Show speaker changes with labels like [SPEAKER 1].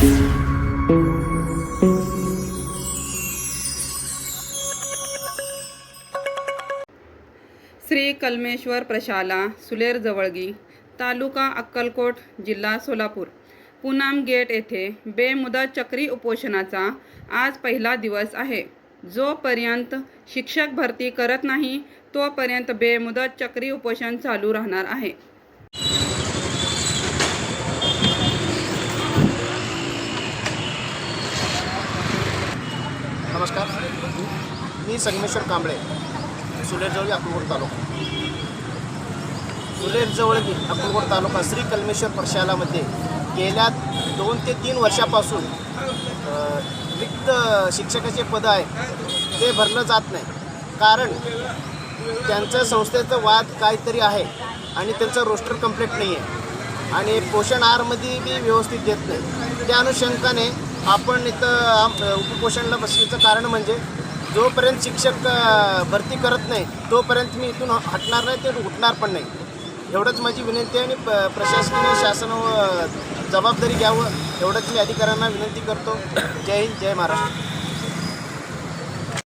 [SPEAKER 1] श्री कलमेश्वर प्रशाला सुलेर जवळगी तालुका अक्कलकोट जिल्हा सोलापूर. पूनम गेट येथे बेमुदत चक्री उपोषणाचा आज पहिला दिवस आहे. जोपर्यंत शिक्षक भरती करत नाही तोपर्यंत बेमुदत चक्री उपोषण चालू राहणार आहे.
[SPEAKER 2] नमस्कार. मी संगमेश्वर कांबळे सुलेरजवळी अक्कलकोट तालुका. सुलेरजवळगी अक्कलकोट तालुका श्री कलमेश्वर प्रशालामध्ये गेल्या दोन ते तीन वर्षापासून रिक्त शिक्षकाचे पद आहे ते भरलं जात नाही. कारण त्यांचं संस्थेचं वाद काहीतरी आहे आणि त्यांचं रोस्टर कंप्लीट नाही आहे आणि पोषण आहारमध्ये बी व्यवस्थित देत नाही. त्या अनुषंगाने आपण इथं आम- बसण्याचं कारण म्हणजे जोपर्यंत शिक्षक भरती करत नाही तोपर्यंत मी इथून हटणार नाही ते उठणार पण नाही. एवढंच माझी विनंती आहे आणि प प्रशासकीय शासन व जबाबदारी घ्यावं एवढंच मी अधिकाऱ्यांना विनंती करतो. जय हिंद जय महाराष्ट्र.